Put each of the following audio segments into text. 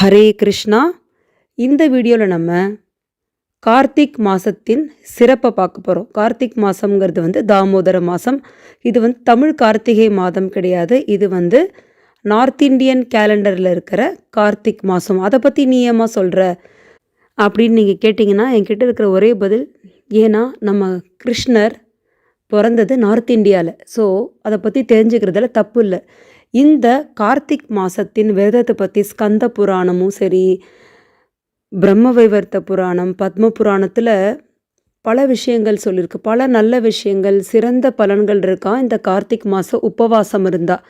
ஹரே கிருஷ்ணா. இந்த வீடியோவில் நம்ம கார்த்திக் மாதத்தின் சிறப்பை பார்க்க போகிறோம் கார்த்திக் மாதம்ங்கிறது வந்து தாமோதர மாதம் இது வந்து தமிழ் கார்த்திகை மாதம் கிடையாது. இது வந்து நார்த் இந்தியன் கேலண்டரில் இருக்கிற கார்த்திக் மாதம் அதை பற்றி நீ சொல்கிற அப்படின்னு நீங்கள் கேட்டிங்கன்னா என்கிட்ட இருக்கிற ஒரே பதில் ஏன்னா நம்ம கிருஷ்ணர் பிறந்தது நார்த் இந்தியாவில் ஸோ அதை பற்றி தெரிஞ்சுக்கிறதுல தப்பு இல்லை இந்த கார்த்திக் மாதத்தின் விரதத்தை பற்றி ஸ்கந்த புராணமும் சரி பிரம்ம வைவர்த்த புராணம் பத்ம புராணத்தில் பல விஷயங்கள் சொல்லியிருக்கு பல நல்ல விஷயங்கள் சிறந்த பலன்கள் இருக்கா? இந்த கார்த்திக் மாதம் உபவாசம் இருந்தால்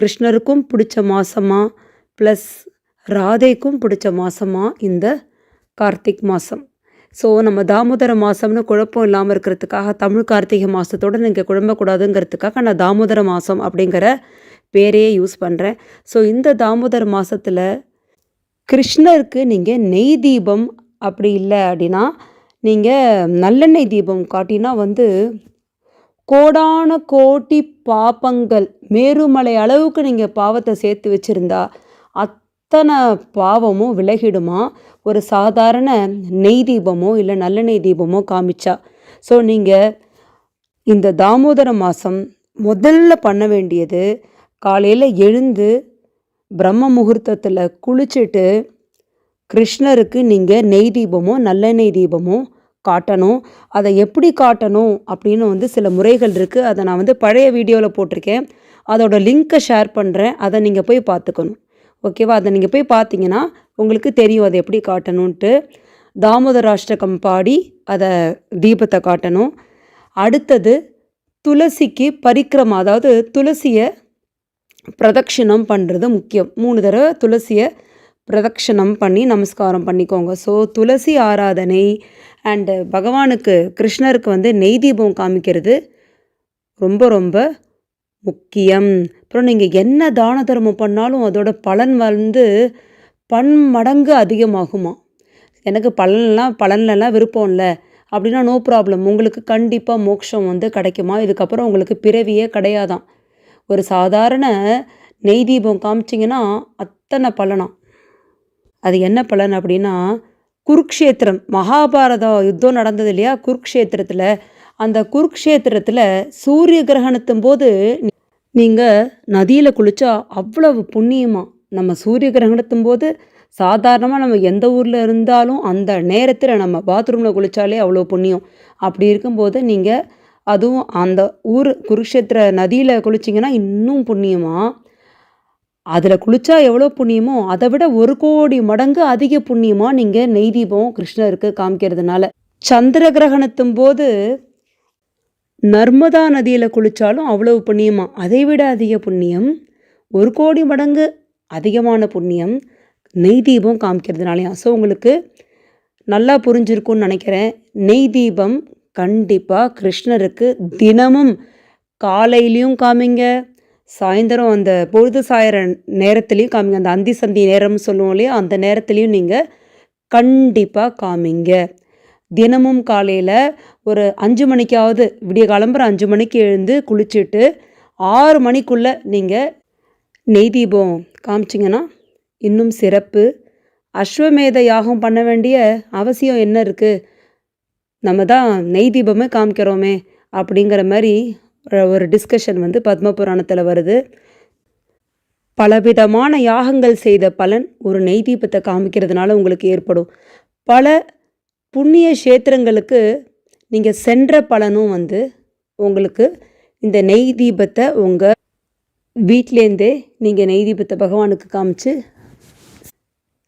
கிருஷ்ணருக்கும் பிடிச்ச மாதமா ப்ளஸ் ராதைக்கும் பிடிச்ச மாதமா இந்த கார்த்திக் மாதம் ஸோ நம்ம தாமோதர மாதம்னு குழப்பம் இல்லாமல் இருக்கிறதுக்காக தமிழ் கார்த்திகை மாதத்தோடு நீங்கள் குழம்பக்கூடாதுங்கிறதுக்காக நான் தாமோதர மாதம் அப்படிங்கிற பேரையே யூஸ் பண்ணுறேன் ஸோ இந்த தாமோதர மாதத்தில் கிருஷ்ணருக்கு நீங்கள் நெய் தீபம் அப்படி இல்லை அப்படின்னா நீங்கள் நல்லெண்ணெய் தீபம் காட்டினா வந்து கோடான கோட்டி பாப்பங்கள் மேருமலை அளவுக்கு நீங்கள் பாவத்தை சேர்த்து வச்சுருந்தா அத்தனை பாவமும் விலகிடுமா? ஒரு சாதாரண நெய் தீபமோ இல்லை நல்லெண்ணெய் தீபமோ காமிச்சா. ஸோ நீங்கள் இந்த தாமோதர மாதம் முதல்ல பண்ண வேண்டியது காலையில் எழுந்து பிரம்ம முகூர்த்தத்தில் குளிச்சுட்டு கிருஷ்ணருக்கு நீங்கள் நெய் தீபமோ நல்லெண்ணெய் தீபமோ காட்டணும். அதை எப்படி காட்டணும் அப்படின்னு வந்து சில முறைகள் இருக்குது அதை நான் வந்து பழைய வீடியோவில் போட்டிருக்கேன். அதோட லிங்க்கை ஷேர் பண்ணுறேன் அதை நீங்கள் போய் பார்த்துக்கணும். ஓகேவா? அதை நீங்கள் போய் பார்த்தீங்கன்னா உங்களுக்கு தெரியும் அதை எப்படி காட்டணுன்ட்டு தாமோதராஷ்டகம் பாடி அதை தீபத்தை காட்டணும். அடுத்தது துளசிக்கு பரிக்கிரமம் அதாவது துளசியை பிரதட்சிணம் பண்ணுறது முக்கியம். மூணு தடவை துளசியை பிரதட்சிணம் பண்ணி நமஸ்காரம் பண்ணிக்கோங்க. ஸோ துளசி ஆராதனை அண்டு பகவானுக்கு கிருஷ்ணருக்கு வந்து நெய் தீபம் காமிக்கிறது ரொம்ப ரொம்ப முக்கியம். அப்புறம் நீங்கள் என்ன தான தர்மம் பண்ணாலும் அதோட பலன் வந்து பன்மடங்கு அதிகமாகுமா? எனக்கு பலன்லாம் பலன்லலாம் விருப்பம் இல்லை. அப்படின்னா நோ ப்ராப்ளம் உங்களுக்கு கண்டிப்பாக மோட்சம் வந்து கிடைக்குமா? இதுக்கப்புறம் உங்களுக்கு பிறவியே கிடையாதான் ஒரு சாதாரண நெய் தீபம் காமிச்சிங்கன்னா அத்தனை பலனாம் அது என்ன பலன் அப்படின்னா குருக்ஷேத்திரம். மகாபாரத யுத்தம் நடந்தது இல்லையா? குருக்ஷேத்திரத்தில் அந்த குருக்ஷேத்திரத்தில் சூரிய கிரகணத்தும் போது நீங்கள் நதியில் குளித்தா அவ்வளவு புண்ணியமாக நம்ம சூரிய கிரகணத்தும் போது சாதாரணமாக நம்ம எந்த ஊரில் இருந்தாலும் அந்த நேரத்தில் நம்ம பாத்ரூமில் குளித்தாலே அவ்வளோ புண்ணியம். அப்படி இருக்கும்போது நீங்கள் அதுவும் அந்த ஊர் குருக்ஷேத்திர நதியில் குளிச்சிங்கன்னா இன்னும் புண்ணியமாக அதில் குளித்தா எவ்வளோ புண்ணியமோ அதை விட ஒரு கோடி மடங்கு அதிக புண்ணியமாக நீங்கள் நெய் தீபம் கிருஷ்ணருக்கு காமிக்கிறதுனால. சந்திர கிரகணத்தும் போது நர்மதா நதியில் குளித்தாலும் அவ்வளவு புண்ணியமா? அதை விட அதிக புண்ணியம் ஒரு கோடி மடங்கு அதிகமான புண்ணியம் நெய் தீபம் காமிக்கிறதுனாலையும் ஸோ உங்களுக்கு நல்லா புரிஞ்சிருக்கும்னு நினைக்கிறேன். நெய் தீபம் கண்டிப்பாக கிருஷ்ணருக்கு தினமும் காலையிலையும் காமிங்க சாயந்தரம் அந்த பொழுது சாயிற நேரத்துலையும் காமிங்க. அந்த அந்தி சந்தி நேரம்னு சொல்லுவோம் இல்லையா? அந்த நேரத்துலையும் நீங்கள் கண்டிப்பாக காமிங்க. தினமும் காலையில் ஒரு அஞ்சு மணிக்காவது விடிய காலம்புற அஞ்சு மணிக்கு எழுந்து குளிச்சுட்டு ஆறு மணிக்குள்ளே நீங்கள் நெய் தீபம் காமிச்சிங்கன்னா இன்னும் சிறப்பு. அஸ்வமேத யாகம் பண்ண வேண்டிய அவசியம் என்ன இருக்குது நம்ம தான் நெய் தீபமே காமிக்கிறோமே அப்படிங்கிற மாதிரி ஒரு டிஸ்கஷன் வந்து பத்ம புராணத்தில் வருது. பலவிதமான யாகங்கள் செய்த பலன் ஒரு நெய் தீபத்தை காமிக்கிறதுனால உங்களுக்கு ஏற்படும். பல புண்ணிய கஷேத்திரங்களுக்கு நீங்கள் சென்ற பலனும் வந்து உங்களுக்கு இந்த நெய் தீபத்தை உங்கள் வீட்டிலேருந்தே நீங்கள் நெய் தீபத்தை பகவானுக்கு காமிச்சு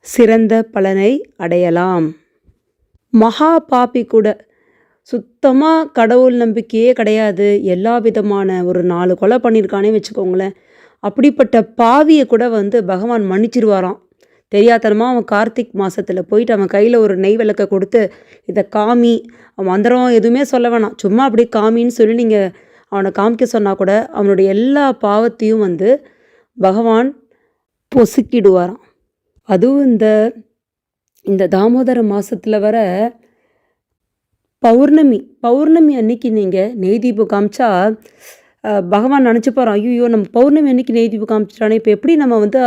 சிறந்த பலனை அடையலாம். மகா பாப்பி கூட சுத்தமாக கடவுள் நம்பிக்கையே கிடையாது. எல்லா விதமான ஒரு நாலு கொலை பண்ணியிருக்கானே வச்சுக்கோங்களேன். அப்படிப்பட்ட பாவியை கூட வந்து பகவான் மன்னிச்சிருவாராம். தெரியாதனமாக அவன் கார்த்திக் மாதத்தில் போயிட்டு அவன் கையில் ஒரு நெய் விளக்க கொடுத்து இதை காமி. அவன் மந்திரம் எதுவுமே சொல்ல வேணாம். சும்மா அப்படி காமின்னு சொல்லி நீங்கள் அவனை காமிக்க சொன்னால் கூட அவனுடைய எல்லா பாவத்தையும் வந்து பகவான் பொசுக்கிடுவாராம். அதுவும் இந்த இந்த தாமோதர மாதத்தில் வர பௌர்ணமி பௌர்ணமி அன்னைக்கு நீங்கள் நெய் தீபம் காமிச்சா பகவான் நினச்சி போகிறோம் ஐயோ நம்ம பௌர்ணமி அன்னைக்கு நெய் தீபம் காமிச்சிட்டானே இப்போ எப்படி நம்ம வந்து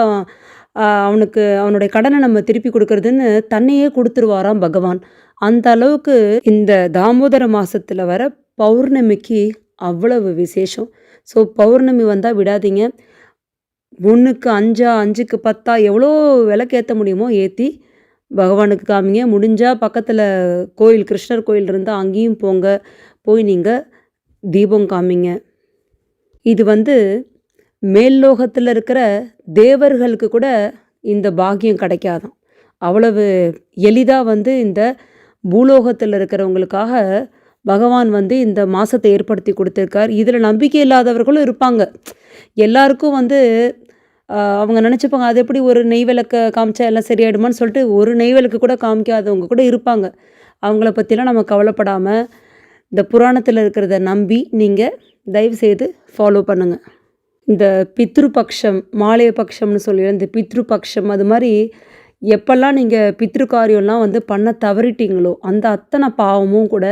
அவனுக்கு அவனுடைய கடனை நம்ம திருப்பி கொடுக்கறதுன்னு தன்னையே கொடுத்துருவாராம் பகவான். அந்த அளவுக்கு இந்த தாமோதர மாதத்தில் வர பௌர்ணமிக்கு அவ்வளவு விசேஷம். ஸோ பௌர்ணமி வந்தால் விடாதீங்க. ஒன்றுக்கு அஞ்சா அஞ்சுக்கு பத்தா எவ்வளோ விளக்கேற்ற முடியுமோ ஏற்றி பகவானுக்கு காமிங்க. முடிஞ்சால் பக்கத்தில் கோயில் கிருஷ்ணர் கோயில் இருந்தால் அங்கேயும் போங்க. போய் நீங்கள் தீபம் காமிங்க. இது வந்து மேல்லோகத்தில் இருக்கிற தேவர்களுக்கு கூட இந்த பாக்கியம் கிடைக்காதாம். அவ்வளவு எளிதாக வந்து இந்த பூலோகத்தில் இருக்கிறவங்களுக்காக பகவான் வந்து இந்த மாதத்தை ஏற்படுத்தி கொடுத்துருக்கார். இதில் நம்பிக்கை இல்லாதவர்களும் இருப்பாங்க. எல்லாருக்கும் வந்து அவங்க நினச்சிப்பாங்க அது எப்படி ஒரு நெய் விளக்க காமிச்சா எல்லாம் சரியாயிடுமான்னு சொல்லிட்டு ஒரு நெய் விளக்கு கூட காமிக்காதவங்க கூட இருப்பாங்க. அவங்கள பற்றிலாம் நம்ம கவலைப்படாமல் இந்த புராணத்தில் இருக்கிறத நம்பி நீங்கள் தயவு செய்து ஃபாலோ பண்ணுங்கள் இந்த பித்ரு பக்ஷம் மாலைய பக்ஷம்னு சொல்லி இந்த பித்ரு பக்ஷம் அது மாதிரி எப்பெல்லாம் நீங்கள் பித்ரு காரியம்லாம் வந்து பண்ண தவறிட்டீங்களோ அந்த அத்தனை பாவமும் கூட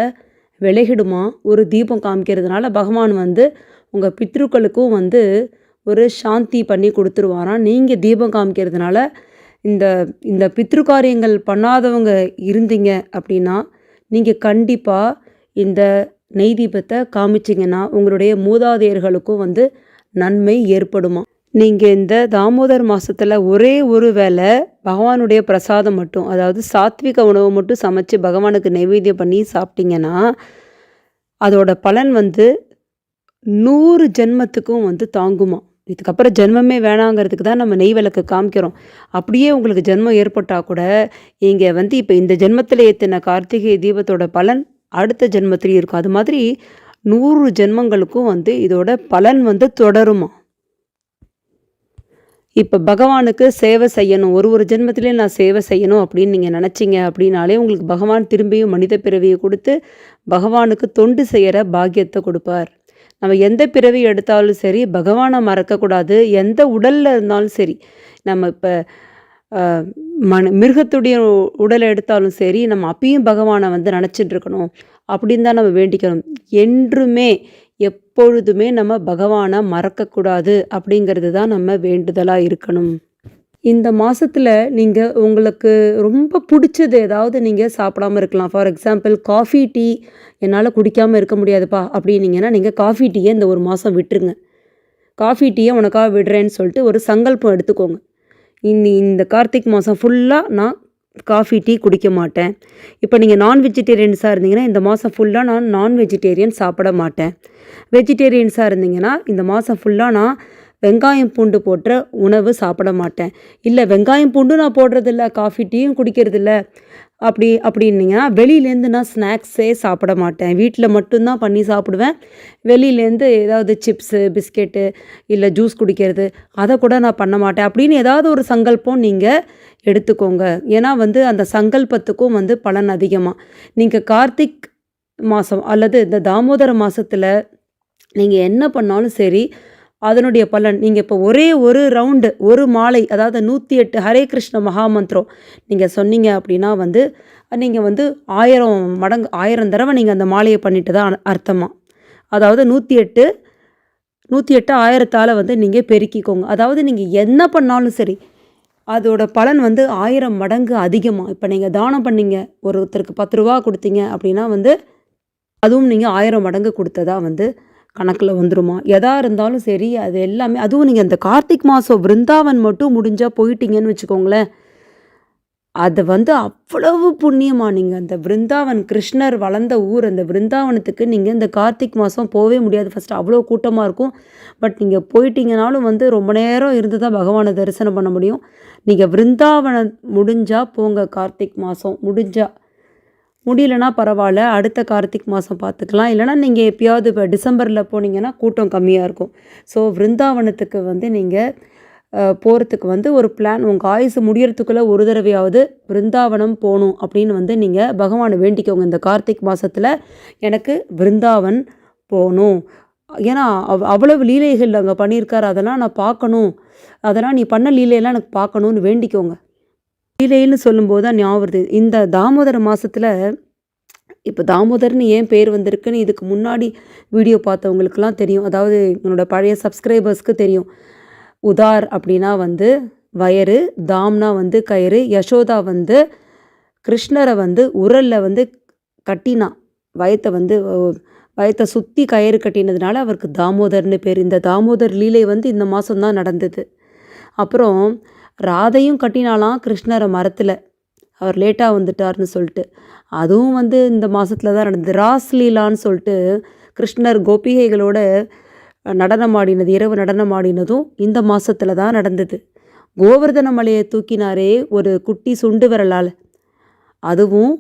விலகிடுமா? ஒரு தீபம் காமிக்கிறதுனால பகவான் வந்து உங்கள் பித்ருக்களுக்கும் வந்து ஒரு சாந்தி பண்ணி கொடுத்துருவாராம். நீங்கள் தீபம் காமிக்கிறதுனால இந்த இந்த பித்ரு காரியங்கள் பண்ணாதவங்க இருந்தீங்க அப்படின்னா நீங்கள் கண்டிப்பாக இந்த நெய் தீபத்தை காமிச்சிங்கன்னா உங்களுடைய மூதாதையர்களுக்கும் வந்து நன்மை ஏற்படுமா? நீங்கள் இந்த தாமோதர் மாதத்தில் ஒரே ஒரு வேளை பகவானுடைய பிரசாதம் மட்டும் அதாவது சாத்விக உணவு மட்டும் சமைச்சு பகவானுக்கு நைவேத்தியம் பண்ணி சாப்பிட்டீங்கன்னா அதோட பலன் வந்து நூறு ஜென்மத்துக்கும் வந்து தாங்குமா? இதுக்கப்புறம் ஜென்மமே வேணாங்கிறதுக்கு தான் நம்ம நெய் விளக்கு காமிக்கிறோம். அப்படியே உங்களுக்கு ஜென்மம் ஏற்பட்டால் கூட இங்கே வந்து இப்போ இந்த ஜென்மத்தில் ஏற்றின கார்த்திகை தீபத்தோட பலன் அடுத்த ஜென்மத்திலையும் இருக்கும். அது மாதிரி நூறு ஜென்மங்களுக்கும் வந்து இதோட பலன் வந்து தொடருமா? இப்போ பகவானுக்கு சேவை செய்யணும். ஒரு ஒரு ஜென்மத்திலே நான் சேவை செய்யணும் அப்படின்னு நீங்கள் நினச்சிங்க அப்படின்னாலே உங்களுக்கு பகவான் திரும்பியும் மனித பிறவியை கொடுத்து பகவானுக்கு தொண்டு செய்கிற பாக்கியத்தை கொடுப்பார். நம்ம எந்த பிறவி எடுத்தாலும் சரி பகவானை மறக்கக்கூடாது. எந்த உடலில் இருந்தாலும் சரி நம்ம இப்போ மன மிருகத்துடைய உடலை எடுத்தாலும் சரி நம்ம அப்பயும் பகவானை வந்து நினச்சிட்டு இருக்கணும். அப்படின்னு தான் நம்ம வேண்டிக்கணும். என்றுமே எப்பொழுதுமே நம்ம பகவானை மறக்கக்கூடாது அப்படிங்கிறது தான் நம்ம வேண்டுதலாக இருக்கணும். இந்த மாதத்தில் நீங்கள் உங்களுக்கு ரொம்ப பிடிச்சது ஏதாவது நீங்கள் சாப்பிடாம இருக்கலாம். ஃபார் எக்ஸாம்பிள் காஃபி டீ என்னால் குடிக்காமல் இருக்க முடியாதுப்பா அப்படின்னீங்கன்னா நீங்கள் காஃபி டீயை இந்த ஒரு மாதம் விட்டுருங்க. காஃபி டீயை உனக்காக விடுறேன்னு சொல்லிட்டு ஒரு சங்கல்பம் எடுத்துக்கோங்க. இந்த இந்த கார்த்திக் மாதம் ஃபுல்லாக நான் காஃபி டீ குடிக்க மாட்டேன். இப்போ நீங்கள் நான் வெஜிடேரியன்ஸாக இருந்தீங்கன்னா இந்த மாதம் ஃபுல்லாக நான் நான் வெஜிடேரியன் சாப்பிட மாட்டேன். வெஜிடேரியன்ஸாக இருந்தீங்கன்னா இந்த மாதம் ஃபுல்லாக நான் வெங்காயம் பூண்டு போட்ட உணவு சாப்பிட மாட்டேன். இல்லை வெங்காயம் பூண்டும் நான் போடுறதில்ல காஃபி டீயும் குடிக்கிறதில்ல. அப்படி அப்படின்னீங்கன்னா வெளியிலேருந்து நான் ஸ்நாக்ஸே சாப்பிட மாட்டேன். வீட்டில் மட்டும்தான் பண்ணி சாப்பிடுவேன். வெளியிலேருந்து ஏதாவது சிப்ஸு பிஸ்கெட்டு இல்லை ஜூஸ் குடிக்கிறது அதை கூட நான் பண்ண மாட்டேன். அப்படின்னு ஏதாவது ஒரு சங்கல்பம் நீங்கள் எடுத்துக்கோங்க. ஏன்னா வந்து அந்த சங்கல்பத்துக்கும் வந்து பலன் அதிகமாக நீங்கள் கார்த்திக் மாதம் அல்லது இந்த தாமோதர மாதத்தில் நீங்கள் என்ன பண்ணாலும் சரி அதனுடைய பலன். நீங்கள் இப்போ ஒரே ஒரு ரவுண்டு ஒரு மாலை அதாவது நூற்றி எட்டு ஹரே கிருஷ்ண மகாமந்திரம். நீங்கள் சொன்னீங்க அப்படின்னா வந்து நீங்கள் வந்து ஆயிரம் மடங்கு ஆயிரம் தடவை நீங்கள் அந்த மாலையை பண்ணிட்டு தான் அர்த்தமாக அதாவது நூற்றி எட்டு நூற்றி எட்டு ஆயிரத்தால் வந்து நீங்கள் பெருக்கிக்கோங்க. அதாவது நீங்கள் என்ன பண்ணாலும் சரி அதோட பலன் வந்து ஆயிரம் மடங்கு அதிகமாக இப்போ நீங்கள் தானம் பண்ணீங்க ஒருத்தருக்கு பத்து ரூபா கொடுத்தீங்க அப்படின்னா வந்து அதுவும் நீங்கள் ஆயிரம் மடங்கு கொடுத்ததா வந்து கணக்கில் வந்துருமா? எதா இருந்தாலும் சரி அது எல்லாமே அதுவும் நீங்கள் அந்த கார்த்திக் மாதம் விருந்தாவன் மட்டும் முடிஞ்சால் போயிட்டீங்கன்னு வச்சுக்கோங்களேன். அது வந்து அவ்வளவு புண்ணியமாக நீங்கள் அந்த விருந்தாவன் கிருஷ்ணர் வளர்ந்த ஊர் அந்த விருந்தாவனத்துக்கு நீங்கள் இந்த கார்த்திக் மாதம் போகவே முடியாது. ஃபஸ்ட்டு அவ்வளோ கூட்டமாக இருக்கும். பட் நீங்கள் போயிட்டீங்கனாலும் வந்து ரொம்ப நேரம் இருந்து தான் பகவானை தரிசனம் பண்ண முடியும். நீங்கள் விருந்தாவனம் முடிஞ்சால் போங்க கார்த்திக் மாதம் முடிஞ்சால் முடியலனா பரவாயில்ல அடுத்த கார்த்திக் மாதம் பார்த்துக்கலாம். இல்லைனா நீங்கள் எப்பயாவது இப்போ டிசம்பரில் போனீங்கன்னா கூட்டம் கம்மியாக இருக்கும். ஸோ விருந்தாவனத்துக்கு வந்து நீங்கள் போகிறதுக்கு வந்து ஒரு பிளான் உங்கள் ஆயுசு முடியறதுக்குள்ளே ஒரு தடவையாவது விருந்தாவனம் போகணும் அப்படின்னு வந்து நீங்கள் பகவானை வேண்டிக்கோங்க. இந்த கார்த்திக் மாதத்தில் எனக்கு விருந்தாவன் போகணும். ஏன்னா அவ் அவ்வளவு லீலைகள் அங்கே பண்ணியிருக்காரு. அதெல்லாம் நான் பார்க்கணும். அதெல்லாம் நீ பண்ண லீலையெல்லாம் எனக்கு பார்க்கணுன்னு வேண்டிக்கோங்க. லீலைன்னு சொல்லும்போது தான் ஞாபகம் வருது. இந்த தாமோதர மாதத்தில் இப்போ தாமோதர்னு ஏன் பேர் வந்திருக்குன்னு இதுக்கு முன்னாடி வீடியோ பார்த்தவங்களுக்குலாம் தெரியும். அதாவது என்னோடய பழைய சப்ஸ்கிரைபர்ஸ்க்கு தெரியும். உதார் அப்படின்னா வந்து வயறு தாம்னா வந்து கயிறு யசோதா வந்து கிருஷ்ணரை வந்து உரலில் வந்து கட்டினா வயத்தை வந்து வயத்தை சுற்றி கயிறு கட்டினதுனால அவருக்கு தாமோதர்னு பேர். இந்த தாமோதர் லீலை வந்து இந்த மாதம்தான் நடந்தது. அப்புறம் ராதையும் கட்டினாலாம் கிருஷ்ணரை மரத்தில். அவர் லேட்டாக வந்துட்டார்னு சொல்லிட்டு. அதுவும் வந்து இந்த மாதத்துல தான் நடந்தது. ராஸ்லீலான்னு சொல்லிட்டு கிருஷ்ணர் கோபிகைகளோட நடனம் ஆடினது இரவு நடனமாடினதும் இந்த மாதத்தில் தான் நடந்தது. கோவர்தன மலையை தூக்கினாரே ஒரு குட்டி சுண்டு விரலால். அதுவும்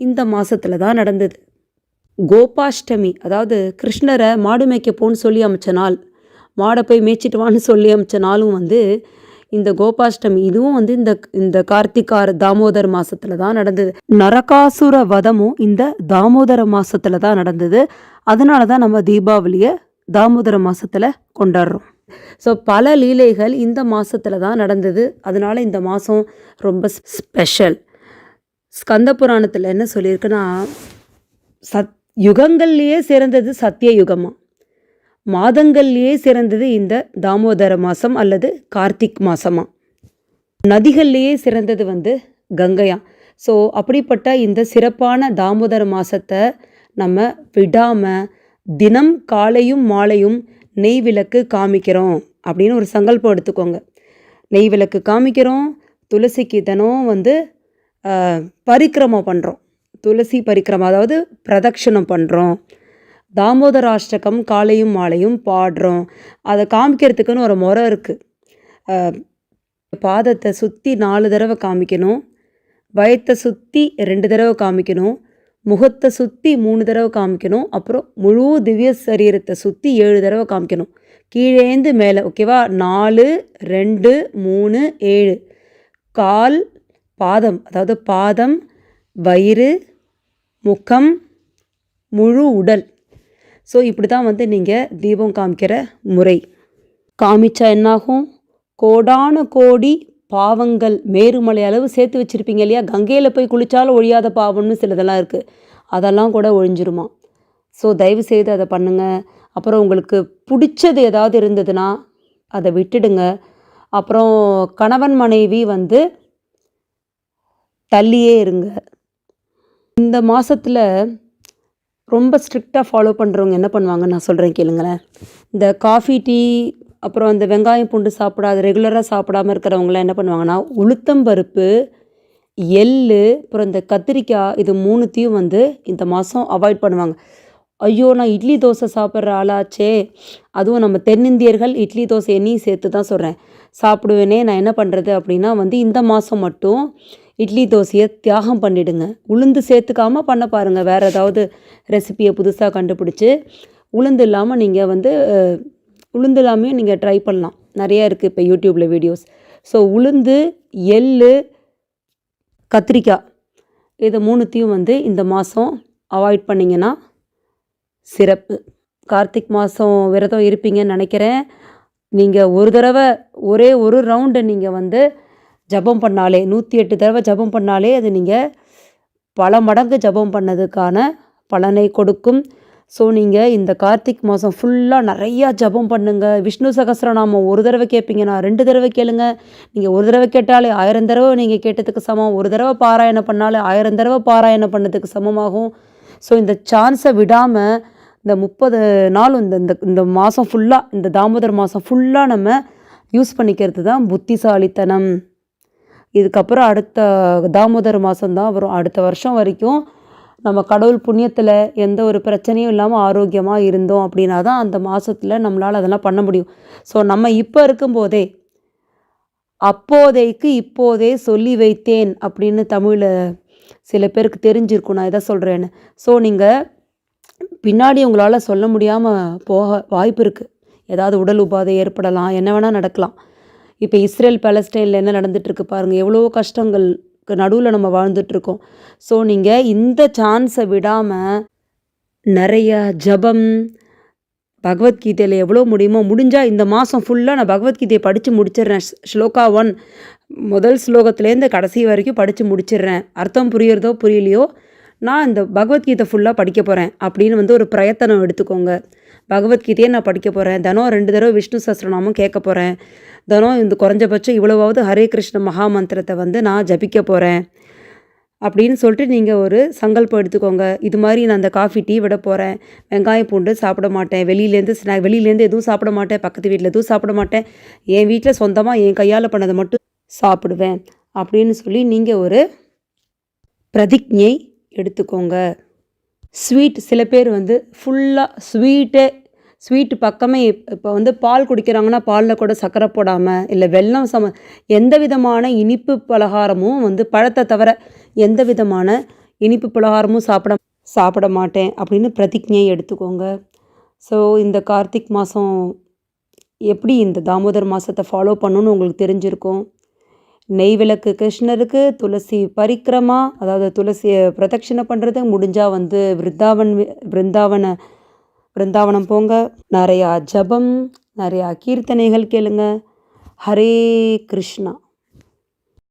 இந்த மாதத்தில் தான் நடந்தது. கோபாஷ்டமி அதாவது கிருஷ்ணரை மாடு மேய்க்க போன்னு சொல்லி அமைச்ச நாள் மாடை போய் மேய்ச்சிட்டு வான்னு சொல்லி அமைச்ச நாளும் வந்து இந்த கோபாஷ்டமி இதுவும் வந்து இந்த இந்த கார்த்திகார் தாமோதர் மாசத்துல தான் நடந்தது. நரகாசுர வதமும் இந்த தாமோதர மாசத்துல தான் நடந்தது. அதனால தான் நம்ம தீபாவளியை தாமோதர மாசத்துல கொண்டாடுறோம். ஸோ பல லீலைகள் இந்த மாசத்துல தான் நடந்தது. அதனால இந்த மாதம் ரொம்ப ஸ்பெஷல் ஸ்கந்த புராணத்தில் என்ன சொல்லியிருக்குன்னா சத் யுகங்கள்லேயே சிறந்தது சத்திய யுகமாக மாதங்கள்லேயே சிறந்தது இந்த தாமோதர மாதம் அல்லது கார்த்திக் மாதமா நதிகள்லேயே சிறந்தது வந்து கங்கையா? ஸோ அப்படிப்பட்ட இந்த சிறப்பான தாமோதர மாதத்தை நம்ம விடாமல் தினம் காலையும் மாலையும் நெய் விளக்கு காமிக்கிறோம் அப்படின்னு ஒரு சங்கல்பம் எடுத்துக்கோங்க. நெய் விளக்கு காமிக்கிறோம் துளசிக்கு தினம் வந்து பரிக்கிரமம் பண்ணுறோம் துளசி பரிக்கிரமம் அதாவது பிரதட்சணம் பண்ணுறோம் தாமோதராஷ்டகம் காலையும் மாலையும் பாடுறோம். அதை காமிக்கிறதுக்குன்னு ஒரு முறை இருக்குது பாதத்தை சுற்றி நாலு தடவை காமிக்கணும். வயத்தை சுற்றி ரெண்டு தடவை காமிக்கணும். முகத்தை சுற்றி மூணு தடவை காமிக்கணும். அப்புறம் முழு திவ்ய சரீரத்தை சுற்றி ஏழு தடவை காமிக்கணும். கீழேந்து மேலே ஓகேவா நாலு ரெண்டு மூணு ஏழு. கால் பாதம் அதாவது பாதம் வயிறு முகம் முழு உடல். ஸோ இப்படி தான் வந்து நீங்கள் தீபம் காமிக்கிற முறை. காமிச்சா என்னாகும்? கோடான கோடி பாவங்கள் மேருமலை அளவு சேர்த்து வச்சுருப்பீங்க இல்லையா? கங்கையில் போய் குளித்தாலும் ஒழியாத பாவம்னு சிலதெல்லாம் இருக்குது அதெல்லாம் கூட ஒழிஞ்சிருமா? ஸோ தயவு செய்து அதை பண்ணுங்கள் அப்புறம் உங்களுக்கு பிடிச்சது ஏதாவது இருந்ததுன்னா அதை விட்டுடுங்க. அப்புறம் கணவன் மனைவி வந்து தள்ளியே இருங்க. இந்த மாதத்தில் ரொம்ப ஸ்ட்ரிக்டாக ஃபாலோ பண்ணுறவங்க என்ன பண்ணுவாங்க நான் சொல்கிறேன் கேளுங்களேன். இந்த காஃபி டீ அப்புறம் இந்த வெங்காயம் பூண்டு சாப்பிடாத ரெகுலராக சாப்பிடாம இருக்கிறவங்களாம் என்ன பண்ணுவாங்கன்னா உளுத்தம்பருப்பு எள்ளு அப்புறம் இந்த கத்திரிக்காய் இது மூணுத்தையும் வந்து இந்த மாதம் அவாய்ட் பண்ணுவாங்க. ஐயோ நான் இட்லி தோசை சாப்பிட்ற ஆளாச்சே. அதுவும் நம்ம தென்னிந்தியர்கள் இட்லி தோசை என்னையும் சேர்த்து தான் சொல்கிறேன் சாப்பிடுவேனே நான் என்ன பண்ணுறது அப்படின்னா வந்து இந்த மாதம் மட்டும் இட்லி தோசையை தியாகம் பண்ணிடுங்க. உளுந்து சேர்த்துக்காம பண்ண பாருங்கள் வேறு ஏதாவது ரெசிபியை புதுசாக கண்டுபிடிச்சி உளுந்து இல்லாமல் நீங்கள் வந்து உளுந்து இல்லாமையும் நீங்கள் ட்ரை பண்ணலாம். நிறையா இருக்குது இப்போ யூடியூப்பில் வீடியோஸ் ஸோ உளுந்து எள்ளு கத்திரிக்காய் இது மூணுத்தையும் வந்து இந்த மாதம் அவாய்ட் பண்ணிங்கன்னா சிறப்பு. கார்த்திக் மாதம் விரதம் இருப்பீங்கன்னு நினைக்கிறேன். நீங்கள் ஒரு தடவை ஒரே ஒரு ரவுண்டு நீங்கள் வந்து ஜெபம் பண்ணாலே நூற்றி எட்டு தடவை ஜெபம் பண்ணாலே அது நீங்கள் பல மடங்கு ஜெபம் பண்ணதுக்கான பலனை கொடுக்கும். ஸோ நீங்கள் இந்த கார்த்திக் மாதம் ஃபுல்லாக நிறையா ஜெபம் பண்ணுங்கள் விஷ்ணு சகஸ்ரநாமம் ஒரு தடவை கேட்பீங்கன்னா ரெண்டு தடவை கேளுங்க. நீங்கள் ஒரு தடவை கேட்டாலே ஆயிரம் தடவை நீங்கள் கேட்டதுக்கு சமம். ஒரு தடவை பாராயணம் பண்ணாலே ஆயிரம் தடவை பாராயணம் பண்ணதுக்கு சமமாகும். ஸோ இந்த சான்ஸை விடாமல் இந்த முப்பது நாள் இந்த இந்த இந்த மாதம் ஃபுல்லாக இந்த தாமோதர் மாதம் ஃபுல்லாக நம்ம யூஸ் பண்ணிக்கிறது தான் புத்திசாலித்தனம். இதுக்கப்புறம் அடுத்த தாமோதர் மாதம்தான் வரும். அடுத்த வருஷம் வரைக்கும் நம்ம கடவுள் புண்ணியத்தில் எந்த ஒரு பிரச்சனையும் இல்லாமல் ஆரோக்கியமாக இருந்தோம் அப்படின்னா தான் அந்த மாதத்தில் நம்மளால் அதெல்லாம் பண்ண முடியும். ஸோ நம்ம இப்போ இருக்கும்போதே அப்போதைக்கு இப்போதே சொல்லி வைத்தேன் அப்படின்னு தமிழில் சில பேருக்கு தெரிஞ்சிருக்கும். நான் எதை சொல்கிறேன்னு ஸோ நீங்கள் பின்னாடி உங்களால் சொல்ல முடியாமல் போக வாய்ப்பு இருக்குது ஏதாவது உடல் உபாதை ஏற்படலாம் என்ன வேணால் நடக்கலாம். இப்போ இஸ்ரேல் பேலஸ்டைனில் என்ன நடந்துட்டுருக்கு பாருங்கள் எவ்வளோ கஷ்டங்களுக்கு நடுவில் நம்ம வாழ்ந்துட்டுருக்கோம் ஸோ நீங்கள் இந்த சான்ஸை விடாமல் நிறைய ஜபம் பகவத்கீதையில் எவ்வளோ முடியுமோ முடிஞ்சால் இந்த மாதம் ஃபுல்லாக நான் பகவத்கீதையை படித்து முடிச்சிடுறேன். ஸ்- ஸ்லோகா ஒன் முதல் ஸ்லோகத்துலேருந்து கடைசி வரைக்கும் படித்து முடிச்சிடுறேன். அர்த்தம் புரியுறதோ புரியலையோ நான் இந்த பகவத்கீதை ஃபுல்லாக படிக்க போகிறேன் அப்படின்னு வந்து ஒரு பிரயத்தனம் எடுத்துக்கோங்க. பகவத்கீதையை நான் படிக்க போகிறேன் தினம் ரெண்டு தடவை விஷ்ணு சஸ்திரநாமம் கேட்க போகிறேன் தினம் இந்த குறைஞ்சபட்சம் இவ்வளவாவது ஹரே கிருஷ்ண மகாமந்திரத்தை வந்து நான் ஜபிக்க போகிறேன் அப்படின்னு சொல்லிட்டு நீங்கள் ஒரு சங்கல்பம் எடுத்துக்கோங்க. இது மாதிரி நான் அந்த காஃபி டீ விட போகிறேன் வெங்காயம் பூண்டு சாப்பிட மாட்டேன். வெளியிலேருந்து ஸ்நா வெளியிலேருந்து எதுவும் சாப்பிட மாட்டேன். பக்கத்து வீட்டில் எதுவும் சாப்பிட மாட்டேன். என் வீட்டில் சொந்தமாக என் கையால் பண்ணதை மட்டும் சாப்பிடுவேன். அப்படின்னு சொல்லி நீங்கள் ஒரு பிரதிஜை எடுத்துக்கோங்க. ஸ்வீட் சில பேர் வந்து ஃபுல்லாக ஸ்வீட்டே ஸ்வீட்டு பக்கமே இப்போ வந்து பால் குடிக்கிறாங்கன்னா பாலில் கூட சர்க்கரை போடாமல் இல்லை வெல்லம் சம எந்த விதமான இனிப்பு பலகாரமும் வந்து பழத்தை தவிர எந்த விதமான இனிப்பு பலகாரமும் சாப்பிட சாப்பிட மாட்டேன் அப்படின்னு பிரதிஜையை எடுத்துக்கோங்க. ஸோ இந்த கார்த்திக் மாதம் எப்படி இந்த தாமோதர் மாதத்தை ஃபாலோ பண்ணணும்னு உங்களுக்கு தெரிஞ்சிருக்கும்? நெய் விளக்கு கிருஷ்ணருக்கு துளசி பரிக்கிரமா அதாவது துளசியை பிரதட்சிணை பண்ணுறது முடிஞ்சால் வந்து விருந்தாவன் விருந்தாவன பிருந்தாவன பிருந்தாவனம் போங்க. நிறையா ஜபம் நிறையா கீர்த்தனைகள் கேளுங்க. ஹரே கிருஷ்ணா.